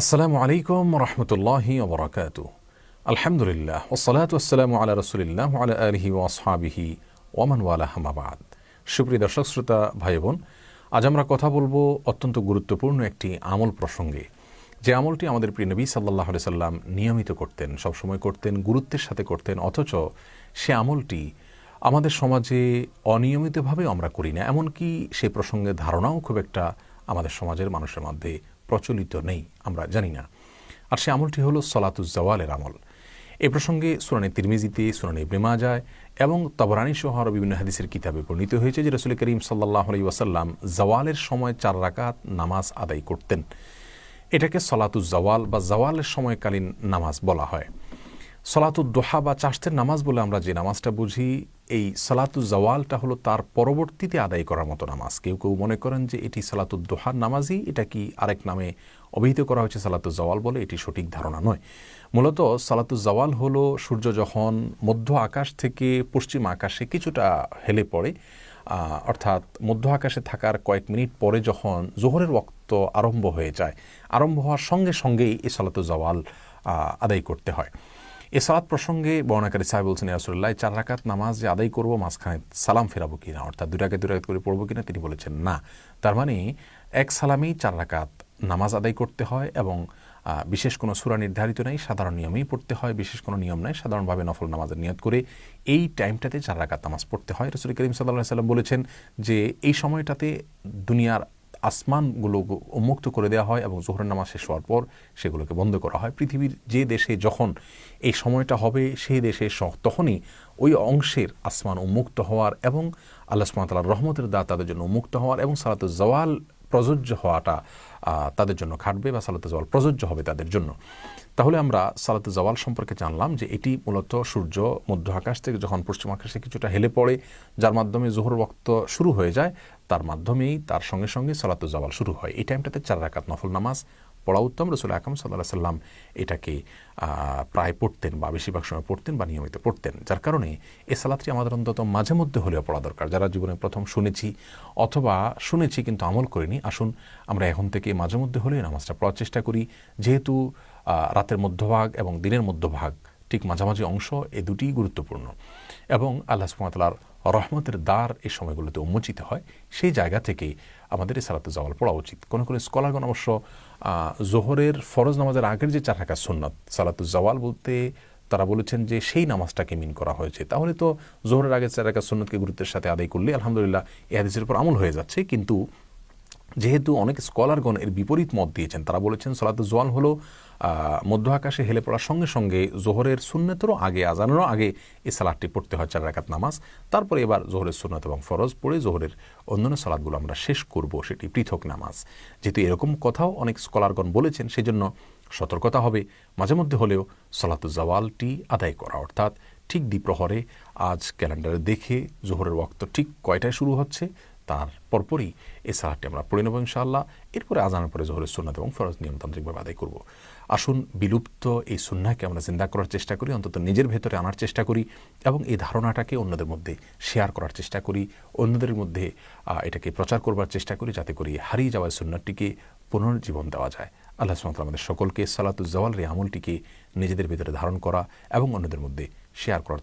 আসসালামু আলাইকুম রহমতুল্লাহি ওবরাকাত আলহামদুলিল্লাহ ওসলাত আসসালাম আলা রসুলিল্লাহ আলা আলহি ওয়াসহাবিহি ওমান ওয়ালা হামাবাদ সুপ্রিয় দর্শক, শ্রোতা ভাই বোন আজ আমরা কথা বলব অত্যন্ত গুরুত্বপূর্ণ একটি আমল প্রসঙ্গে। যে আমলটি আমাদের প্রিয় নবী সাল্লাহ সাল্লাম নিয়মিত করতেন, সবসময় করতেন, গুরুত্বের সাথে করতেন, অথচ সে আমলটি আমাদের সমাজে অনিয়মিতভাবেও আমরা করি না। এমনকি সে প্রসঙ্গে ধারণাও খুব একটা আমাদের সমাজের মানুষের মধ্যে প্রচলিত নেই, আমরা জানি না। আর সে আমলটি হলো সলাতুজ্জাওয়ালের আমল। এ প্রসঙ্গে সুরানে তিরমিজিতে, সুরানে ব্রেমা যায় এবং তবরানি সহ আরও বিভিন্ন হাদিসের কিতাবে বর্ণিত হয়েছে যে রসুল করিম সাল্লাহ আলি ওয়াসাল্লাম জওয়ালের সময় চার রাকাত নামাজ আদায় করতেন। এটাকে সলাতুজ্জাওয়াল বা জওয়ালের সময়কালীন নামাজ বলা হয়। সলাতুদ দোহা বা চাষতের নামাজ বলে আমরা যে নামাজটা বুঝি, এই সালাতু জওয়ালটা হলো তার পরবর্তীতে আদায় করার মতো নামাজ। কেউ কেউ মনে করেন যে এটি সালাতুদ দোহার নামাজই, এটা কি আরেক নামে অভিহিত করা হয়েছে সালাতু জওয়াল বলে, এটি সঠিক ধারণা নয়। মূলত সালাতু জওয়াল হলো সূর্য যখন মধ্য আকাশ থেকে পশ্চিম আকাশে কিছুটা হেলে পড়ে অর্থাৎ মধ্য আকাশে থাকার কয়েক মিনিট পরে যখন জোহরের ওক্ত আরম্ভ হয়ে যায়, আরম্ভ হওয়ার সঙ্গে সঙ্গেই এই সালাতু জওয়াল আদায় করতে হয়। এ প্রসঙ্গে বর্ণাকারী সাহেব বলছেন ইয়াসুল্লাহ চার রাকাত নামাজ যে আদায় করব মাঝখানে সালাম ফেরাবো কিনা? অর্থাৎ দুই রাকাত দুই রাকাত করে পড়ব কিনা? তিনি বলেছেন, না। তার মানে এক সালামেই চার রাকাত নামাজ আদায় করতে হয় এবং বিশেষ কোনো সুরা নির্ধারিত নেই, সাধারণ নিয়মেই পড়তে হয়, বিশেষ কোনো নিয়ম নেই, সাধারণভাবে নফল নামাজের নিয়ত করে এই টাইমটাতে চার রাকাত নামাজ পড়তে হয়। রসুল করিম সাল্লাহ সাল্লাম বলেছেন যে, এই সময়টাতে দুনিয়ার আসমানগুলো উন্মুক্ত করে দেওয়া হয় এবং জোহরের নামাজ শেষ হওয়ার পর সেগুলোকে বন্ধ করা হয়। পৃথিবীর যে দেশে যখন এই সময়টা হবে, সেই দেশে তখনই ওই অংশের আসমান উন্মুক্ত হওয়ার এবং আল্লাহ সুমাতালার রহমতের দা তাদের জন্য উন্মুক্ত হওয়ার এবং সালাত জওয়াল প্রযোজ্য হওয়াটা তাদের জন্য খাটবে বা সালাতে জওয়াল প্রযোজ্য হবে তাদের জন্য। তাহলে আমরা সালাতে জওয়াল সম্পর্কে জানলাম যে এটি মূলত সূর্য মধ্য আকাশ থেকে যখন পশ্চিম আকাশে কিছুটা হেলে পড়ে, যার মাধ্যমে জোহর বক্ত শুরু হয়ে যায়, তার মাধ্যমেই তার সঙ্গে সঙ্গে সালাতে জওয়াল শুরু হয়। এই টাইমটাতে চার রাকাত নফল নামাজ পড়া উত্তম রসুল আকাম সাল্লাহ সাল্লাম এটাকে প্রায় পড়তেন বা বেশিরভাগ সময় পড়তেন বা নিয়মিত পড়তেন। যার কারণে এ সালাতটি আমাদের অন্তত মাঝে মধ্যে হলেও পড়া দরকার। যারা জীবনে প্রথম শুনেছি অথবা শুনেছি কিন্তু আমল করিনি, আসুন আমরা এখন থেকে মাঝে মধ্যে হলেও নামাজটা পড়ার চেষ্টা করি। যেহেতু রাতের মধ্যভাগ এবং দিনের মধ্যভাগ ঠিক মাঝামাঝি অংশ, এ দুটিই গুরুত্বপূর্ণ। এবং আল্লাহ সুমতলার রহমতের দ্বার এই সময়গুলোতে উন্মোচিত হয়। সেই জায়গা থেকে আমাদের এই সালাতে জওয়াল পড়া উচিত। কোনো কোনো স্কলারগণ অবশ্য জোহরের ফরজ নামাজের আগের যে চার রাখা সুন্নত, সালাতু জওয়াল বলতে তারা বলেছেন যে সেই নামাজটাকে মিন করা হয়েছে। তাহলে তো জোহরের আগে চার রাখা সুন্নতকে গুরুত্বের সাথে আদায় করলে আলহামদুলিল্লাহ এ হাদিসের উপর আমল হয়ে যাচ্ছে। কিন্তু যেহেতু অনেক স্কলারগণ এর বিপরীত মত দিয়েছেন, তারা বলেছেন সলাত জোয়াল হলো মধ্য আকাশে হেলে পড়ার সঙ্গে সঙ্গে জোহরের সুন্নতেরও আগে, আজানেরও আগে এই সালাদটি পড়তে হয় চার রাকাত নামাজ। তারপরে এবার জোহরের সুন্নত এবং ফরজ পড়ে জোহরের অন্যান্য সালাদগুলো আমরা শেষ করব সেটি পৃথক নামাজ। যেহেতু এরকম কথাও অনেক স্কলারগণ বলেছেন সেই জন্য সতর্কতা হবে। মাঝে মধ্যে হলেও সলাতু জওয়ালটি আদায় করা, অর্থাৎ ঠিক দ্বিপ্রহরে আজ ক্যালেন্ডারে দেখে জোহরের ওয়াক্ত ঠিক কয়টায় শুরু হচ্ছে তার পরপরই এ সালাদটি আমরা পড়ে নেব ইনশাআল্লাহ। এরপরে আজানের পরে জোহরের সুন্নাত এবং ফরজ নিয়মতান্ত্রিকভাবে আদায় করব। আসুন, বিলুপ্ত এই সুন্নাকে আমরা চিন্তা করার চেষ্টা করি, অন্তত নিজের ভেতরে আনার চেষ্টা করি এবং এই ধারণাটাকে অন্যদের মধ্যে শেয়ার করার চেষ্টা করি, অন্যদের মধ্যে এটাকে প্রচার করবার চেষ্টা করি যাতে করে হারিয়ে যাওয়া সুন্নাটিকে পুনর্জীবন দেওয়া যায়। আল্লাহ সুমত আমাদের সকলকে সালাতুজ্জাওয়াল রে আমলটিকে নিজেদের ভেতরে ধারণ করা এবং অন্যদের মধ্যে শেয়ার করার